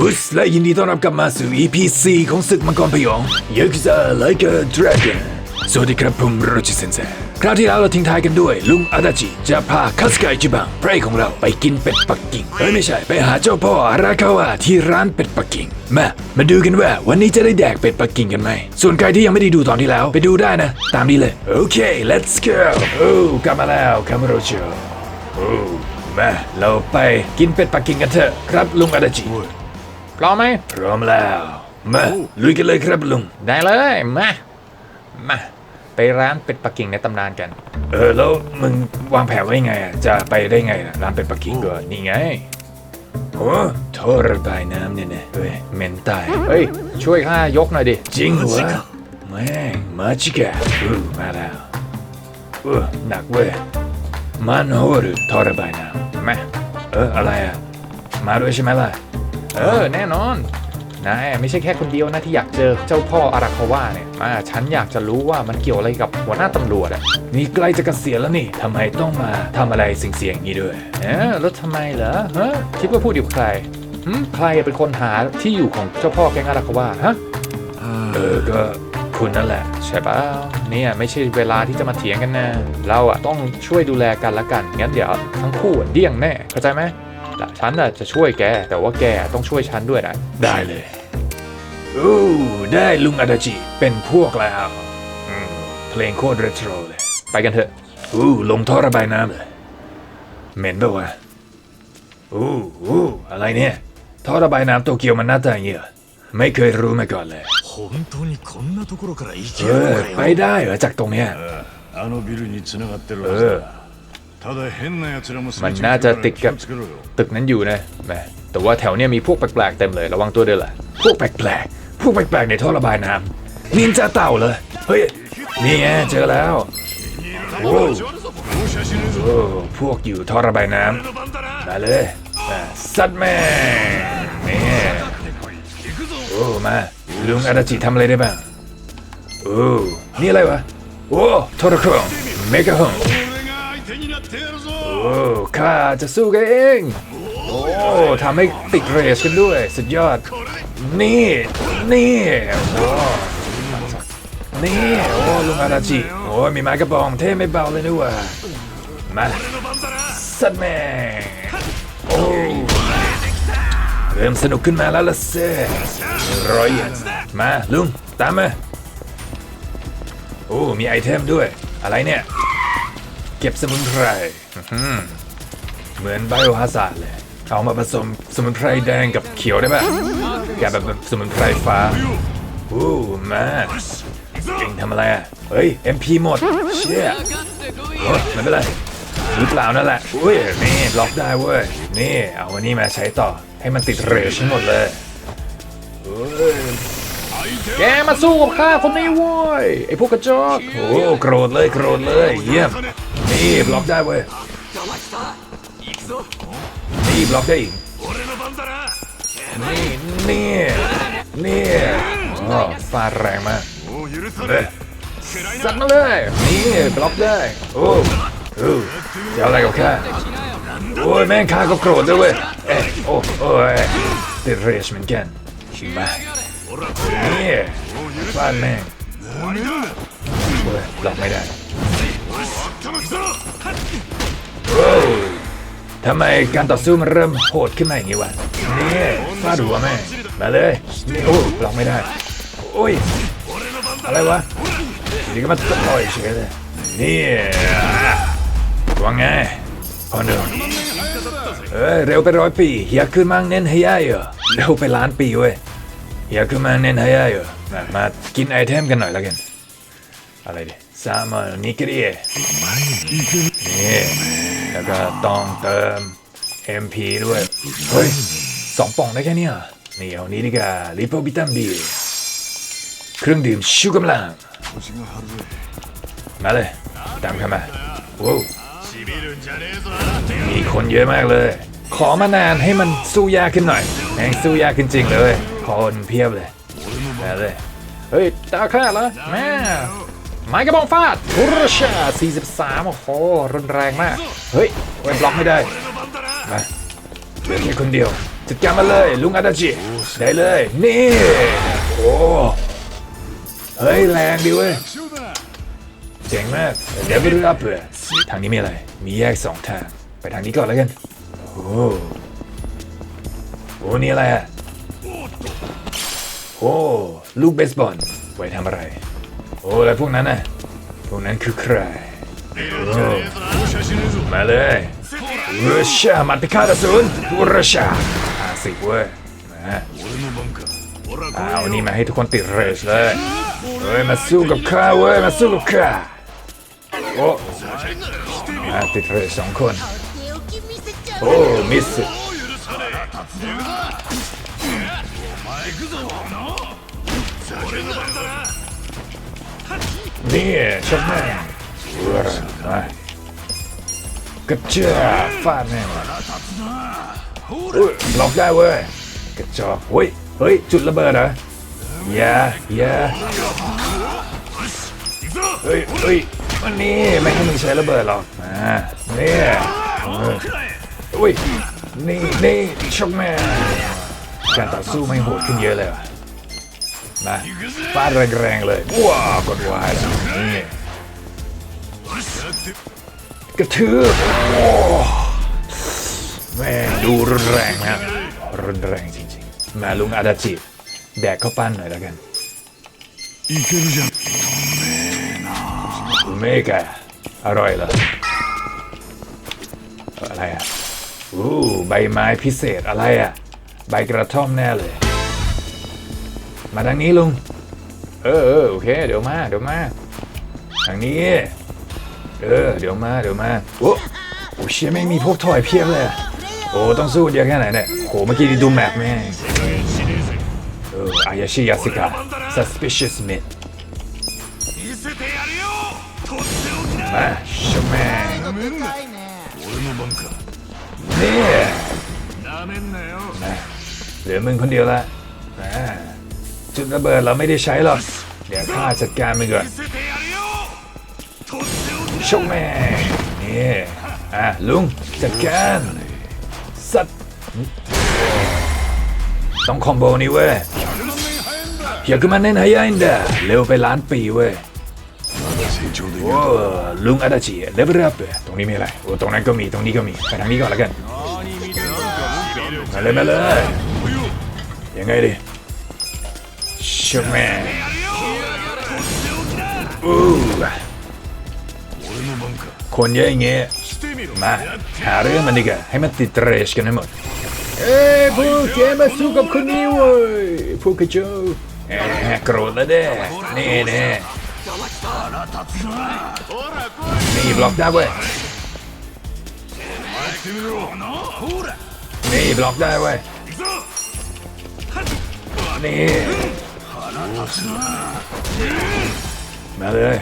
อุสและยินดีต้อนรับกลับมาสู่ EP 4ของศึกมังกรพยองย a ก u าไลเกอร์ดราก้สวัสดีครับผมโรจิเซนเซคราวที่แล้วเราทิ้งท้ายกันด้วย ลุงอาดาจิจะพาคัสกายจิบังพระเอกของเราไปกินเป็ดปักกิ่งเฮ้ยไม่ใช่ ไปหาเจ้าพ่ออาราคาวะที่ร้านเป็ดปักกิ่งมามาดูกันว่าวันนี้จะได้แดกเป็ดปักกิ่งกันไหม ส่วนใครที่ยังไม่ได้ดูตอนที่แล้วไปดูได้นะ ตามนี้เลย โอเค let's go โอ้กลับมาแล้วคามาโรโชโอ้มาเราไปกินเป็ดปักกิ่งกันเถอะครับลุงอาดาจิ พร้อมไหมพร้อมแล้ว มาลุยกันเลยครับลุง ได้เลย มา มา ไปร้านเป็ดปักกิ่งในตำนานกัน เออแล้วมึงวางแผนไว้ไงอะจะไปได้ไงอะร้านเป็ดปักกิ่งก็นี่ไงโอ้ท่อระบายน้ำเนี่ยนะเฮ้ยเหม็นตายเฮ้ยช่วยข้ายกหน่อยดิ จริงเหรอแม่งมาจิกะอู้มาแล้วอู้หนักเว้ยมันโหรือท่อระบายน้มาำเอออะไรอะมาด้วยใช่ไหมล่ะ เออแน่นอนนายไม่ใช่แค่คนเดียวนะที่อยากเจอเจ้าพ่ออาราคาวะเนี่ยมาฉันอยากจะรู้ว่ามันเกี่ยวอะไรกับหัวหน้าตำรวจอะนี่ใกล้จะเกษียณแล้วนี่ทำไมต้องมาทำอะไรเสี่ยงๆอย่างนี้ด้วยเออแล้วทำไมเหรอฮะคิดว่าพูดอยู่กับใครหึใครเป็นคนหาที่อยู่ของเจ้าพ่อแก๊งอาราคาวะฮะเออก็คุณนั่นแหละใช่เปล่าเนี่ยไม่ใช่เวลาที่จะมาเถียงกันนะเราอะต้องช่วยดูแลกันละกันงั้นเดี๋ยวทั้งคู่อะเดี่ยงแน่เข้าใจไหม แต่ฉันอะจะช่วยแก แต่ว่าแกต้องช่วยฉันด้วยนะ ได้เลยโอ้ได้ลุงอาดาจิเป็นพวกแล้วอืมเพลงโคตรเรโทรเลย ไปกันเถอะ อู้ลงท่อระบายน้ำเลยเหม็นปะวะอู้อู้อะไรเนี่ยท่อระบายน้ำโตเกียวมันหน้าตาอย่างนี้เหรอไม่เคยรู้มาก่อนเลย 本当にこんなところから行け เอ る อ の ไป かよ ได้เหรอจากตรงเนี้ย あのビルに繋がってるええはずだただ変な奴らもす มันน่าจะติดกับตึกนั้นอยู่นะแมแต่ว่าแถวเนี้ยมีพวกแปลกๆเต็มเลยระวังตัวด้วยล่ะ พวกแปลกๆ พวกแปลกๆในท่อระบายน้ำนินจาเต่าเลย เฮ้ย นี่ไงเจอแล้วโอ้พวกอยู่ท่อระบายน้ำมาเลยสัตว์แม่นี่โอ้มาลุงอาดาจิทำอะไรได้บ้างโอ้นี่อะไรวะโอ้โทรเครื่องเมกะฮง โอ้ข้าจะสู้กันเอง โอ้ทำให้ติดเรสกันด้วย สุดยอด นี่ นี่โอ้นี่โอ้ลุงอาดาจิโอ้มีไม้กระบองเท่ไม่เบาเลยนี่ว่ามาสัตว์แม่โอ้เริ่มสนุกขึ้นมาแล้วล่ะเซ่ร้อยมาลุงตามมาโอ้มีไอเทมด้วย อะไรเนี่ย เก็บสมุนไพรอื้อหือเหมือนไบโอฮาซาร์ดเลย เอามาผสมสมุนไพรแดงกับเขียวได้ป่ะแกแบบแบบสมุนไพรฟ้าโอ้มาเก่งทำอะไรอะ เฮ้ย MP หมด เชี่ยโอ้ไม่เป็นไรหรือเปล่านั่นแหละอุ้ย นี่ ล็อกได้เว้ย นี่ เอาวันนี้มาใช้ต่อ ให้มันติดเรชทั้งหมดเลยเฮ้ยแกมาสู้กับข้าคนนี้โว้ย ไอพวกกระจอก โอ้โกรธเลย โกรธเลย เยี่ยม นี่บล็อกได้เว้ยนี่บล็อกได้อีกนี่นี่นี่ฟาแรงมากสั่งมาเลย นี่บล็อกได้ โอ้โอ้เดี๋ยวอะไรกับข้าโอ้ยแม่งข้าก็โกรธด้วยเว้ยเอ้โอ้โอ้ยติดเรชเหมือนกันมานี่ฟาดแม่งบล็อกไม่ได้ ทำไมการต่อสู้มันเริ่มโหดขึ้นมาอย่างนี้วะนี่ฟาดหัวแม่มาเลยนี่โอ้บล็อกไม่ได้โอ้ยอะไรวะนี้ก็มาต่อยเฉยเลยนี่ว่าไงพอหนึ่งเอ้ยเร็วไปร้อยปีเฮียขึ้นมาเน้นให้ย่าเหรอเร็วไปล้านปีเว้ยเฮียขึ้นมาเน้นให้ย่าเหรอมามากินไอเทมกันหน่อยแล้วกันอะไรดิ สามอนนิกรีนี่แล้วก็ต้องเติม MP ด้วย เฮ้ยสองป่องได้แค่เนี้ยนี่เอานี้ดีกว่าลิโพบิตัมบีเครื่องดื่มชูกำลัง มาเลย ตามเข้ามาว้าวมีคนเยอะมากเลย ขอมานานให้มันสู้ยากขึ้นหน่อยแห่งสู้ยากขึ้นจริงเลย คนเพียบเลยมาเลย เฮ้ย ตาข้าเหรอแม่ ไม้กระบองฟาดบุรชา43 โอ้โห รุนแรงมาก เฮ้ยไว้บล็อกไม่ได้ มาเหลือแค่คนเดียว จัดการมาเลย ลุงอาดาจิ ได้เลย นี่ โอ้ เฮ้ย แรงดีเว้ย เจ๋งมากเดี๋ยวไปดูอัพเปอร์ทางนี้มีอะไร มีแยกสองทาง ไปทางนี้ก่อนแล้วกัน โอ้โหนี่อะไรฮะโอ้ ลูกเบสบอล ไว้ทำอะไร โอ้แล้วพวกนั้นน่ะพวกนั้นคือใครมาเลยรัชชามันพิฆาตอสูรรัชชาอาสิเว้ยนะเอานี่มาให้ทุกคนติดเรสเลยเฮ้ยมาสู้กับข้าเว้ยมาสู้กับข้าโอ้ติดเรสสองคนโอ้มิส นี่ชกแม่งมากระเจ้าฟาดแม่งว่ะอุ้ยล็อกได้เว้ยกระจอกเฮ้ยเฮ้ยจุดระเบิดเหรออย่าอย่าเฮ้ยเฮ้ยมันนี่ไม่ให้มึงใช้ระเบิดหรอกมาเนี่ยเอออุ้ยนี่นี่ชกแม่การต่อสู้ไม่โหดขึ้นเยอะเลยว่ะ นะฟาดแรงๆเลยว้าวกดวายแล้นี่กระทืบโอ้แม่ดูรุนแรงนะรุนแรงจริงๆมาลุงอาดาจิแดกเข้าปั้นหน่อยแล้วกันอีกเรื่องเมกะอร่อยเหรออะไรอะอู้ใบไม้พิเศษอะไรอะ ใบกระท่อมแน่เลยาทางนี้ลุงเออโอเค เดี๋ยวมา เดี๋ยวมา ทางนี้ เออ เดี๋ยวมา เดี๋ยวมา โอ้โหเชี่ยไม่มีพวกถอยเพียบเลย โอ้ต้องสู้เยอะแค่ไหนเนี่ยโหเมื่อกี้ดูแมปแม่เอออายาชิยาสิกะ suspicious men มาชมแม่นี่นะเหลือมึงคนเดียวละอ่ จุดระเบิดเราไม่ได้ใช้หรอกเดี๋ยวข้าจัดการมันก่อนชกแม่นี่อะลุงจัดการสัตต้องคอมโบนี้เว้ยอย่าขึ้นมาเน้นหายอินเด้อเร็วไปล้านปีเว้ยโอ้ลุงอาดาชิเลเวลอัพตรงนี้มีอะไรโอ้ตรงนั้นก็มีตรงนี้ก็มีไปทางนี้ก่อนละกันมาเลยมาเลยยังไงดี ชแมอู้คนเยอะอย่างเงี้ยมาหาเรื่องมันดีกว่าให้มันติดเรชกันให้หมด เอ้พวกแกมาสู้กับคนนี้เว้ยพวกกระเจ้เอ้โกรธแล้วเด้นี่เด้นี่บล็อกได้เว้ยนี่บล็อกได้เว้ยนี่ มาเลย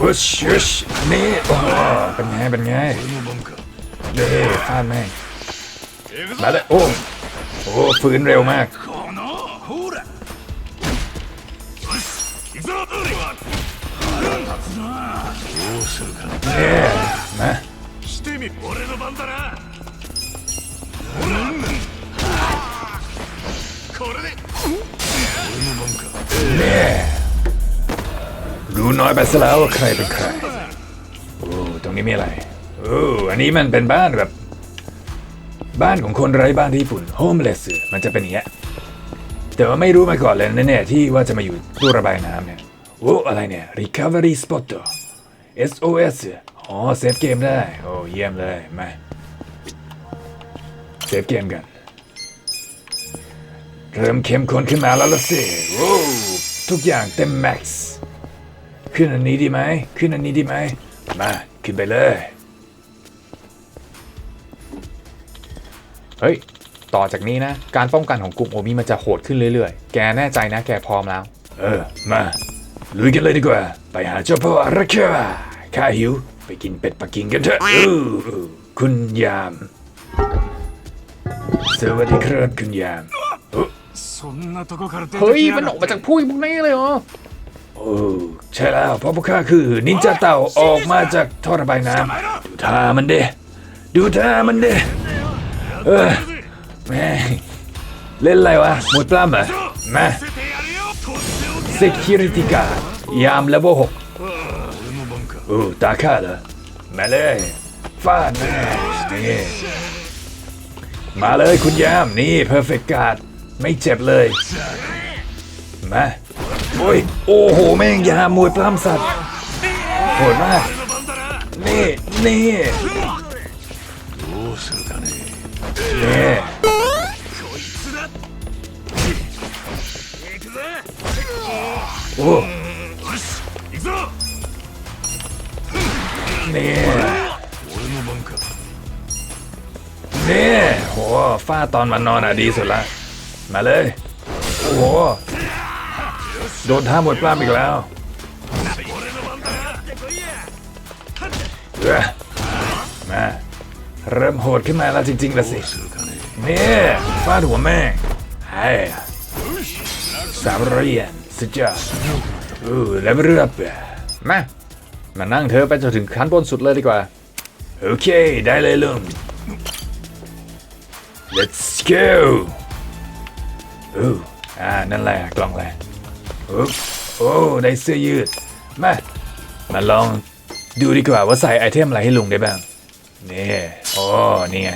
วุ้ชวุ้ชนี่โอ้เป็นไง เป็นไงเย้ฟาดแม่งมาเลยโอ้โอ้ฟื้นเร็วมากเนี่ย แน่รู้น้อยไปซะแล้วว่าใครเป็นใครโอ้ตรงนี้มีอะไรโอ้อันนี้มันเป็นบ้านแบบ บ้านของคนไร้บ้านที่ญี่ปุ่นโฮมเลสมันจะเป็นอย่างเงี้ยแต่ว่าไม่รู้มาก่อนเลยแน่ๆที่ว่าจะมาอยู่ตู้ระบายน้ำเนี่ยโอ้อะไรเนี่ย recovery spot SOS อ๋อเซฟเกมได้ โอ้เยี่ยมเลยมา เซฟเกมกัน เริ่มเข้มข้นขึ้นมาแล้วละสิโอ้ทุกอย่างเต็มแม็กซ์ขึ้นอันนี้ดีไหม ขึ้นอันนี้ดีไหม มา ขึ้นไปเลย เฮ้ย ต่อจากนี้นะ การป้องกันของกลุ่มโอมิมันจะโหดขึ้นเรื่อยๆ แกแน่ใจนะ แกพร้อมแล้ว เออ มา ลุยกันเลยดีกว่า ไปหาเจ้าพ่ออาราเคาข้าหิว ไปกินเป็ดปักกิ่งกันเถอะอู้คุณยาม สวัสดีครับคุณยามเฮ้ย มันออกมาจากพุ่งพวกนี้เลยเหรอโอ้ใช่แล้วเพราะพวกข้าคือ นินจาเต่าออกมาจากท่อระบายน้ำดูท่ามันเด้ดูท่ามันเด้เออแม่เล่นอะไรวะหมดปล้ำเหรอมา Security Guard ยามเลเวลหกโอ้ตาข้าเหรอมาเลยฟาดแม่ มาเลยคุณยามนี่ perfect guard ไม่เจ็บเลยมาโอ้ยโอ้โห แม่งยามวยปล้ำสัตว์โหดมากน่นี่ นี่โอ้นี่ นี่โหฟาตอนมันนอนอะดีสุดละ มาเลยโห โดนท่าหมดปล้ามอีกแล้วเออมา เริ่มโหดขึ้นมาแล้วจริงๆละสิ นี่ฟาดหัวแม่งไอ้สามเรียนสุดยอดอู้แล้วเรือเปล่มา มานั่งเธอไปจนถึงขั้นบนสุดเลยดีกว่า โอเค ได้เลยลุง let's go อู้อ่า นั่นแหละกล่องแรกอุ๊บโอ้ ได้เสื้อยืด มา มาลองดูดีกว่าว่าใส่ไอเทมอะไรให้ลุงได้บ้าง นี่โอ้นี่ไง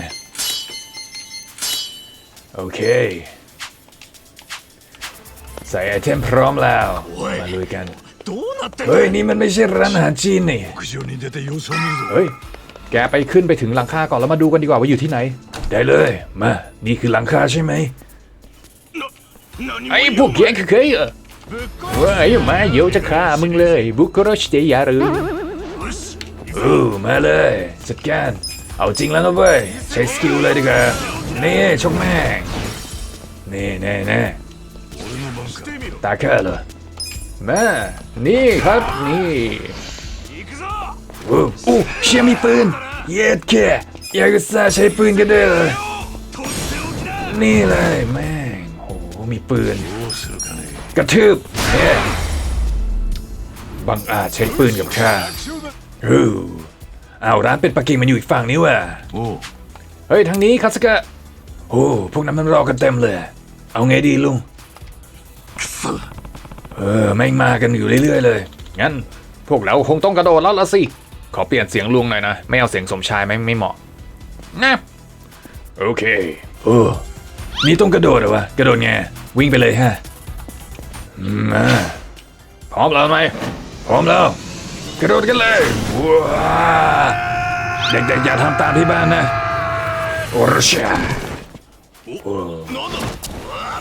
โอเค ใส่ไอเทมพร้อมแล้ว มาลุยกัน เฮ้ย นี่มันไม่ใช่ร้านอาหารจีนนี่ เฮ้ย แกไปขึ้นไปถึงหลังคาก่อนแล้วมาดูกันดีกว่าว่าอยู่ที่ไหน ได้เลย มา นี่คือหลังคาใช่ไหมไอ้พวกแย่งเคยเหรอว้ายมาเดี๋ยวจะฆ่ามึงเลย บุกรชเตียหรืออู้มาเลยสัดกนเอาจริงแล้วนะเว้ย ใช้สกิลเลยดีกว่านี่ชกแม่งนี่แน่แน่ตาแค่เหรอมานี่ครับนี่อู้เชี่ยมีปืน เย็ดแค่ ยากุซ่าใช้ปืนกันด้วยเหรอนี่เลยแม่งโหมีปืน กระทืบบังอาจใช้ปืนกับข้าฮู้เอาร้านเป็นปักกิ่งมันอยู่อีกฝั่งนี้ว่ะเฮ้ยทางนี้คาสกะโอ้พวกนั้นมันรอกันเต็มเลย เอาไงดีลุงเออแม่งมากันอยู่เรื่อยๆเลย งั้น พวกเราคงต้องกระโดดแล้วละสิ ขอเปลี่ยนเสียงลุงหน่อยนะ ไม่เอาเสียงสมชายไม่ไม่เหมาะ นะโอเคโอ้นี่ต้องกระโดดเหรอวะ กระโดดไง วิ่งไปเลยฮะอืมมาพร้อมแล้วไหมพร้อมแล้ว กระโดดกันเลยว้าเด็กๆอย่าทำตามที่บ้านนะโอ้รชาโอ้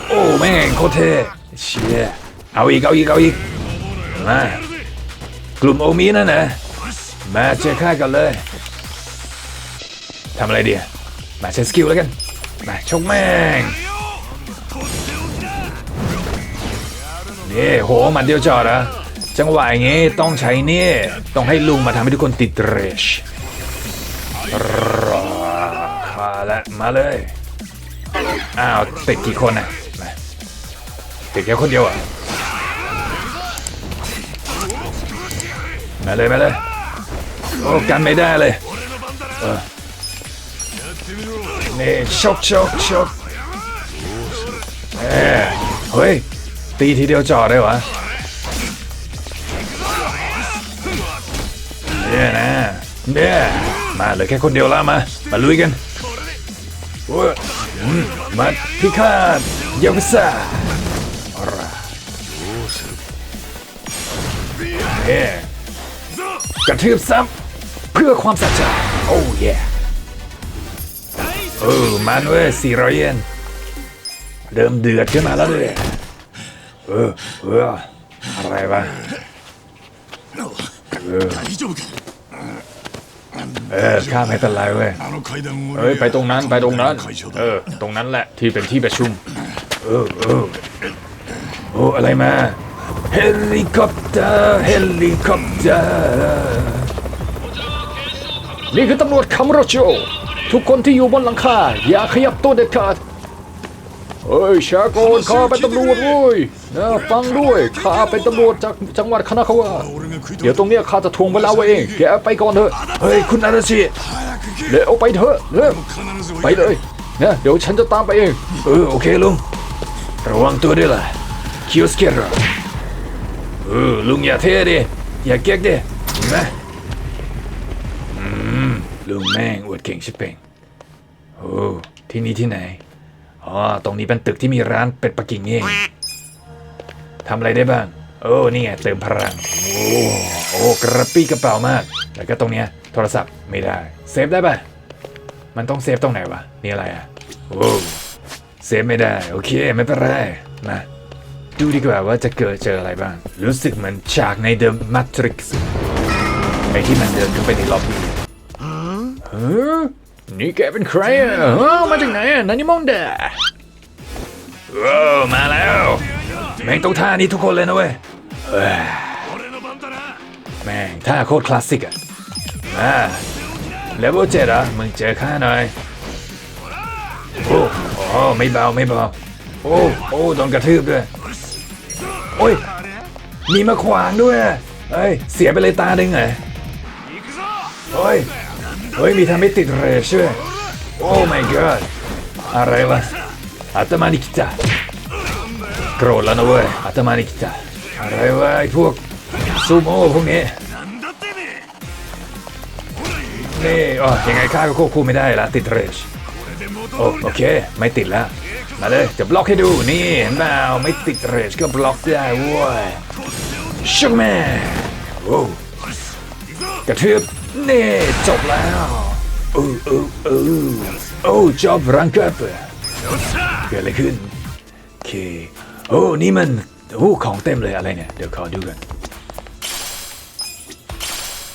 โอ้แม่งโคตรเท่เชี่ยเอาอีกเอาอีกเอาอีกมากลุ่มโอมีนั่นนะมาเจอข้ากันเลย ทำอะไรเดีอะมาใช้สกิลแล้วกัน มาชกแม่งนี่โหมัดเดียวจอดเหรอะจังหวะอย่างงี้ต้องใช้นี่ ต้องให้ลุงมาทำให้ทุกคนติดเรชรอมาล้วมาเลย อ้าวติดกี่คนอะมาติดแค่คนเดียวอะ มาเลยมาเลย โอ้กันไม่ได้เลย เออ นี่ชกชกชกเอ้ยเฮ้ย ตีทีเดียวจอดเลยวะเนี่ยนะเนี่ยมาเหลือแค่คนเดียวล้วมา มาลุยกันโอ้ยมาพิฆาตยากุซ่าเนี่ยกระทืบซ้ำเพื่อความสะใจโอ้ย เออมันเว้ยสี่ร้อยเยนเริ่มเดือดขึ้นมาแล้วด้วยเออเอออะไรวะเออเออข้าไม่เป็นไรเว้ยเอ้ยไปตรงนั้นไปตรงนั้น เออ ตรงนั้นแหละที่เป็นที่ประชุม เออเออโอ้อะไรมาเฮลิคอปเตอร์เฮลิคอปเตอร์นี่คือตำรวจคัมโรโจ ทุกคนที่อยู่บนหลังคาอย่าขยับตัวเด็ดขาดเฮ้ยชาโกนข้าเป็นตำรวจด้วยนะฟังด้วยข้าเป็นตำรวจจากจังหวัดคณะคาวะเดี๋ยวตรงเนี้ยข้าจะทวงเวลาไว้เองแกไปก่อนเถอะเฮ้ยคุณอาราชิเดี๋ยวไปเถอะเร็ไปเลยนะเดี๋ยวฉันจะตามไปเองเออโอเคลุงระวังตัวด้วยล่ะคิวสเกอร์เออลุงอย่าเท่ดิอย่าเก๊กดินะอืมลุงแม่งอวดเก่งชิบเป่ง โอ้ที่นี่ที่ไหน อ๋อ ตรงนี้เป็นตึกที่มีร้านเป็ดปักกิ่งนี่เองทำอะไรได้บ้าง โอ้นี่ไงเติมพลัง โอ้โอ้กระปี้กระเป๋ามาก แล้วก็ตรงเนี้ยโทรศัพท์ไม่ได้ เซฟได้ปะมันต้องเซฟตรงไหนวะ นี่อะไรอะ โอ้เซฟไม่ได้ โอเคไม่เป็นไรมาดูดีกว่าว่าจะเกิดเจออะไรบ้าง รู้สึกเหมือนฉากใน The Matrix ไอ้ที่มันเดินขึ้นไปในล็อบบี้เฮ้อ นี่แกเป็นใครอะมาจากไหนอะนันิมองเดะว้มาแล้ว แม่งต้องท่านี้ทุกคนเลยนะเว้ยแม่งท่าโคตรคลาสสิกอะมาเลเวลเจ็ดอะมึงเจอข้าหน่อย โอ้โหไม่เบาไม่เบาโอ้โอ้โดนกระทืบด้วย โอ้ย มีมาขวางด้วยเอ้ย เสียไปเลยตาดึงไงโอ้ย เฮ้ยมีทำให้ติดเรชช่โอ้ my god อะไรวะอาตมานิกิตะโกรธแล้วนะเว้ยอาตมานิกิตาอะไรวะไอพวกซูโม่พวกนี้นี่โอ้อยังไงข้าก็ควบคุมไม่ได้ละติดเรชโอโอเค ไม่ติดแล้ว มาเลยจะบล็อกให้ดูนี่เห็นเปล่าไม่ติดเรชก็บล็อกได้เว้ยชุกแม่โอ้กระทืบ นี่จบแล้วโอ้โอ้โอ้โอ้จบรังเกิดเกิดอะไรขึ้นโอเคโอ้นี่มันโอ้ของเต็มเลยอะไรเนี่ยเดี๋ยวขอดูกัน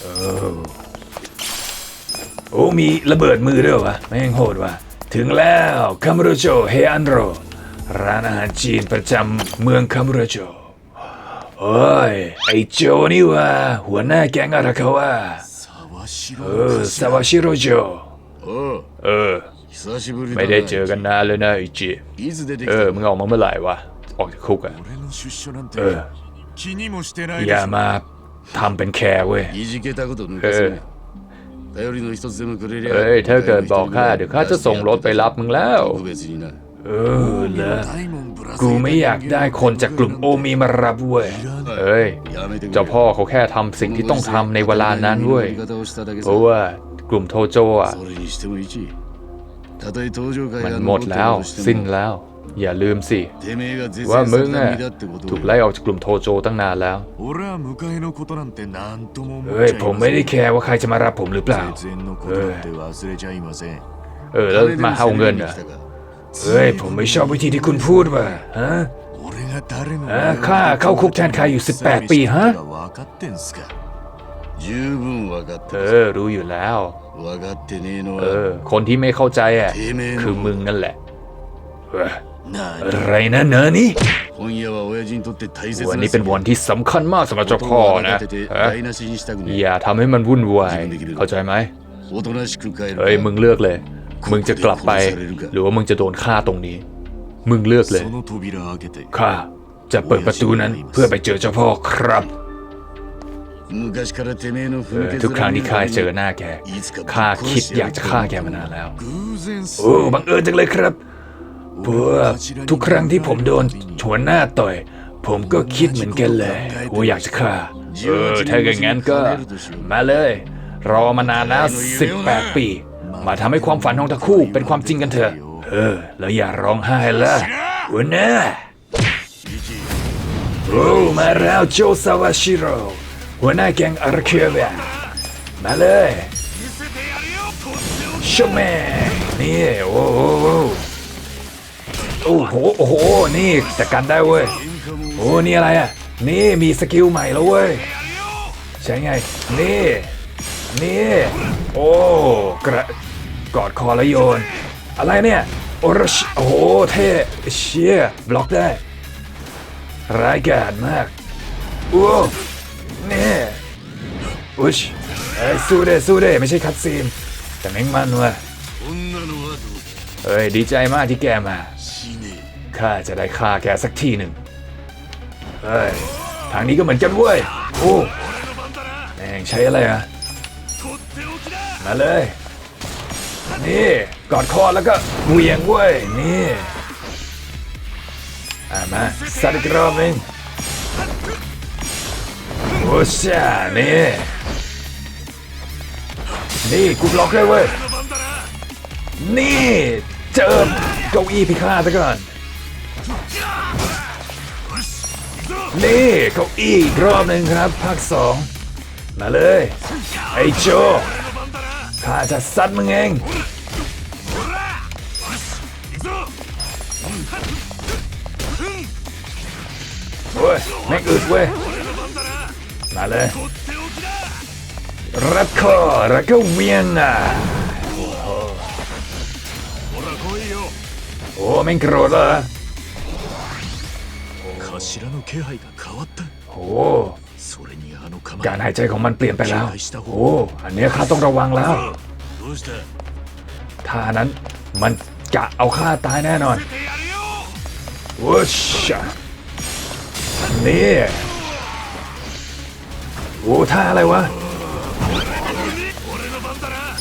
โอ้โอ้มีระเบิดมือด้วยวะแม่งโหดวะถึงแล้วคามุโรโจเฮอันโรร้านอาหารจีนประจำเมืองคามุโรโจโอ้ยไอโจนี่วะหัวหน้าแก๊งอาราคาวะ เออสวัสดีโรโจเออ ไม่ได้เจอกันนานเลยนะไอจิเออมึงออกมาเมื่อไหร่วะออกจากคุกอะเอออย่ามาทำเป็นแคร์เว้ยเออเฮ้ยถ้าเกิดบอกข้าเดี๋ยวข้าจะส่งรถไปรับมึงแล้ว เออเลยกูไม่อยากได้คนจากกลุ่มโอมีมารับเว้ยเอ้ย เจ้าพ่อเขาแค่ทำสิ่งที่ต้องทำในเวลานั้นเว้ย เพราะว่ากลุ่มโทโจอะ มันหมดแล้ว สิ้นแล้ว อย่าลืมสิ ว่ามึงอะถูกไล่ออกจากกลุ่มโทโจตั้งนานแล้ว เฮ้ย ผมไม่ได้แคร์ว่าใครจะมารับผมหรือเปล่า เออแล้วมาเอาเงินเหรอ เฮ้ย ผมไม่ชอบวิธีที่คุณพูดว่ะฮะฮะข้าเข้าคุกแทนใครอยู่ 18 ปีฮะเออรู้อยู่แล้ว เออ คนที่ไม่เข้าใจอะ คือมึงนั่นแหละ อะไรนะเนอนี่วันนี้เป็นวันที่สำคัญมากสำหรับเจ้าพ่อนะอย่าทำให้มันวุ่นวาย เข้าใจไหมเฮ้ยมึงเลือกเลย มึงจะกลับไป หรือว่ามึงจะโดนฆ่าตรงนี้ มึงเลือกเลยข้าจะเปิดประตูนั้นเพื่อไปเจอเจ้าพ่อครับทุกครั้งที่ข้าเจอหน้าแกข้าคิดอยากจะฆ่าแกมานานแล้ว โอ้บังเอิญจังเลยครับเพื่อทุกครั้งที่ผมโดนชวนหน้าต่อย ผมก็คิดเหมือนกันเลยว่าอยากจะฆ่าเออถ้าอย่างนั้นก็ มาเลย รอมานานแล้วสิบแปดปี มาทำให้ความฝันของทั้งคู่เป็นความจริงกันเถอะ เออ แล้วอย่าร้องไห้ละหัวหน้าโอ้มาแล้วโจซาวาชิโร่หัวหน้าแก๊งอาราเคียบะมาเลยชมแม่นี่โอ้โหโอ้โหโอ้โหนี่จัดการได้เว้ยโอ้นี่อะไรอะนี่มีสกิลใหม่แล้วเว้ยใช่ไง นี่ นี่ โอ้ กระ กอดคอแล้วโยน อะไรเนี่ยโอ้โหเท่เชี่ยบล็อกได้ ร้ายกาจมากอู้เนี่ยอุชสู้เด้สู้เด้ไม่ใช่คัดซีน แต่แม่งมันว่ะเอ้ยดีใจมากที่แกมาข้าจะได้ฆ่าแกสักทีหนึ่งเฮ้ยทางนี้ก็เหมือนกันเว้ยโอ้แม่งใช้อะไรอะมาเลย นี่กอดคอแล้วก็เหวี่ยงเว้ยนี่ามาสัตว์อีกรอบนึงโอ้ชานี่นี่กูบล็อกเลยเว้ยนี่เจิมเก้าอี้พิฆาตไปก่อนนี่เก้าอี้รอบหนึ่งครับภาคสองมาเลยไอ้โจ ข้าจะซัดมึงเองเว้ยไม่อึดเว้ยมาเลยรักคอแล้วก็เวียนอะโอ้ไม่กรธเหรอโอ้ การหายใจของมันเปลี่ยนไปแล้ว โอ้ อันนี้ข้าต้องระวังแล้วถ้านั้นมันจะเอาข้าตายแน่นอนวุ้ชนี่โอ้ท่าอะไรวะ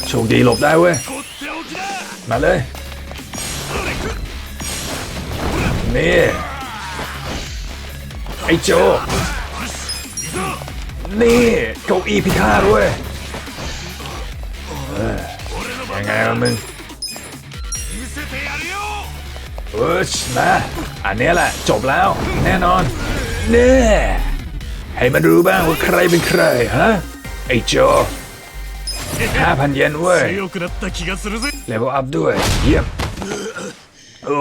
โชคดีหลบได้เว้ย มาเลย นี่ ไอ้โจ นี่เก้าอี้พิฆาตด้วยยังไงมึงเออชนะอันนี้แหละจบแล้ว แน่นอนเนี่ยให้มารู้บ้างว่าใครเป็นใครฮะไอ้โจห้าพันเยนเว้ยเลเวลอัพด้วย เยี่ยมโอ้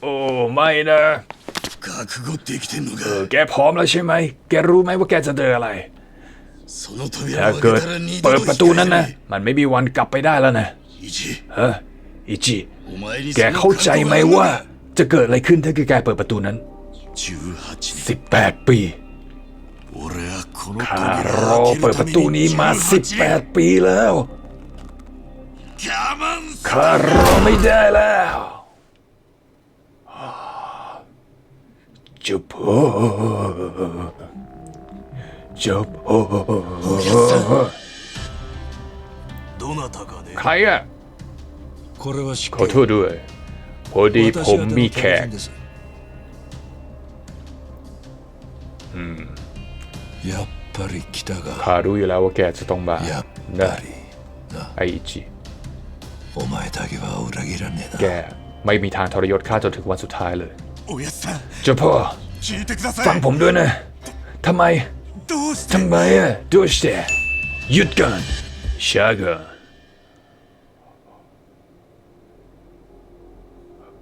โอ้ไม่นะ 覚悟できてんの เออแกพร้อมแล้วใช่ไหม แกรู้ไหมว่าแกจะเจออะไร その ถ้าเกิดเปิดประตูนั้นนะ มันไม่มีวันกลับไปได้แล้วนะ イチ เอออิจิ お前に แกเข้าใจไหมว่า จะเกิดอะไรขึ้นถ้าเกิดแกเปิดประตูนั้น 18年18 ปี 俺はこの ข้ารอเปิดประตูนี้มา 18 ปีแล้ว 我慢 ข้ารอไม่ได้แล้ว จะพอจะพอใครอะขอโทษด้วย พอดีผมมีแขกอืมขารู้อยู่แล้วว่าแกจะต้องมานะไอจิแกไม่มีทางทรยศข้าจนถึงวันสุดท้ายเลย เจ้าพ่อฟังผมด้วยนะทำไมทำไมอะดูสเตหยุดกันช้ากัน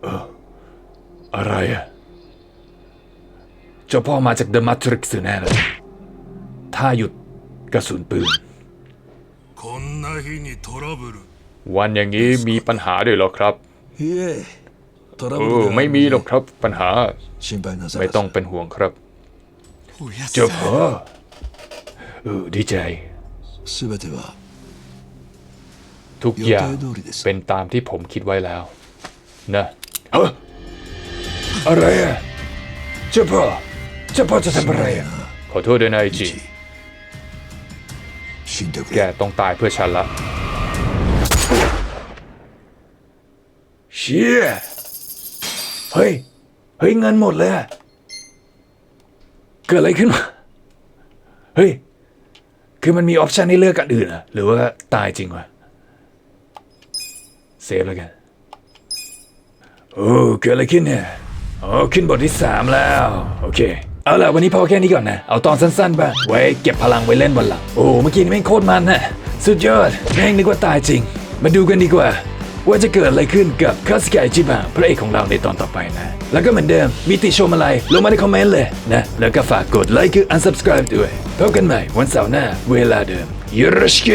เอออะไรอะเจ้าพ่อมาจากเดอะมัทริกซ์แน่เลยถ้าหยุดกระสุนปืนวันอย่างนี้มีปัญหาด้วยหรอครับ โอ้ไม่มีหรอกครับปัญหา ไม่ต้องเป็นห่วงครับ เจ้าพ่อดีใจ ทุกอย่างเป็นตามที่ผมคิดไว้แล้ว นะอะไรอะเจ้าพ่อเจ้าพ่อจะทำอะไรขอโทษด้วยนะไอจีแกต้องตายเพื่อฉันละเชี่ย เฮ้ย เฮ้ยเงินหมดเลยเกิดอะไรขึ้นมา เฮ้ย คือมันมีออปชันให้เลือกกันอื่นอะหรือว่าตายจริงวะเซฟแล้วกัน โอ้เกิดอะไรขึ้นเนี่ยโอ๋อขึ้นบทที่ 3 แล้ว โอเค เอาล่ะ วันนี้พอแค่นี้ก่อนนะ เอาตอนสั้นๆบ้างไว้เก็บพลังไว้เล่นวันหลัง โอ้ เมื่อกี้นี่แม่งโคตรมันนะ สุดยอดแม่งนึกว่าตายจริง มาดูกันดีกว่า ว่าจะเกิดอะไรขึ้นกับคาสกายจิบะพระเอกของเราในตอนต่อไปนะ แล้วก็เหมือนเดิมมีติชมอะไรลงมาในคอมเมนต์เลยนะ แล้วก็ฝากกดไลค์คือ unsubscribe ด้วยพบกันใหม่วันเสาร์หน้าเวลาเดิมยูโรชเก